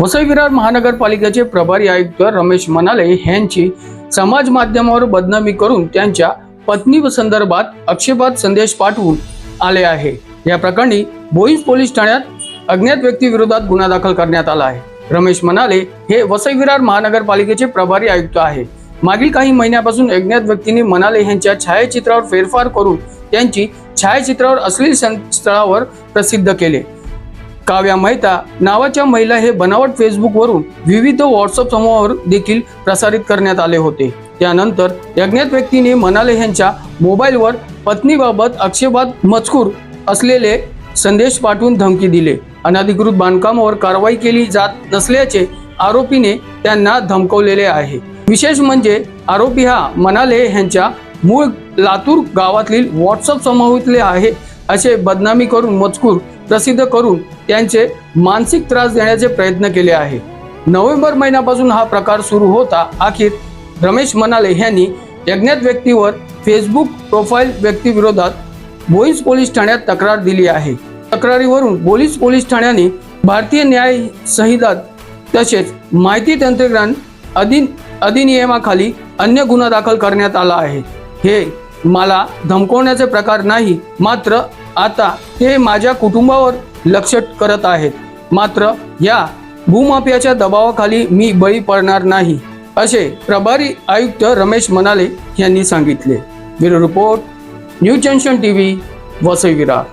वसई विरार महानगरपालिकेचे प्रभारी आयुक्त रमेश मनाले यांची समाज माध्यमावर बदनामी करून त्यांच्या पत्नी संदर्भात आक्षेपात संदेश पाठवून आले आहे. या प्रकरणी बोईस पोलीस ठाण्यात अज्ञात व्यक्तीविरोधात गुन्हा दाखल करण्यात आला आहे. रमेश मनाले हे वसई विरार महानगरपालिकेचे प्रभारी आयुक्त आहे. मागील काही महिन्यापासून अज्ञात व्यक्तींनी मनाले यांच्या छायाचित्रावर फेरफार करून त्यांची छायाचित्रावर अश्लील स्थळावर प्रसिद्ध केले. काव्या मेहता नावाच्या महिला हे बनावट फेसबुकवरून विविध व्हॉट्सअप समूहावर देखील प्रसारित करण्यात आले होते. त्यानंतर अज्ञात व्यक्तीने मनाले यांच्या मोबाईलवर पत्नीबाबत आक्षेपात मजकूर असलेले संदेश पाठवून धमकी दिले. अनधिकृत बांधकामावर कारवाई केली जात नसल्याचे आरोपीने त्यांना धमकवलेले आहे. विशेष म्हणजे आरोपी हा मनाले यांच्या मूळ लातूर गावातील व्हॉट्सअप समूहातले आहे असे बदनामी करून मजकूर प्रसिद्ध करून त्यांचे मानसिक त्रास देण्याचे प्रयत्न केले आहे. नोव्हेंबर महिन्यापासून हा प्रकार सुरू होता. अखेर रमेश मनाले यांनी यज्ञात व्यक्तीवर फेसबुक प्रोफाईल व्यक्तीविरोधात बोईस पोलीस ठाण्यात तक्रार दिली आहे. तक्रारीवरून बोलीस पोलीस ठाण्याने भारतीय न्याय संहिता तसेच माहिती तंत्रज्ञान अधिन अधिनियमाखाली अन्य गुन्हा दाखल करण्यात आला आहे. हे मला धमकवण्याचे प्रकार नाही मात्र आता हे माझ्या कुटुंबावर लक्ष करत आहेत. मात्र या भूमाफियाच्या दबावाखाली मी बळी पडणार नाही असे प्रभारी आयुक्त रमेश मनाले यांनी सांगितले. Bureau report news junction TV Vasai Virar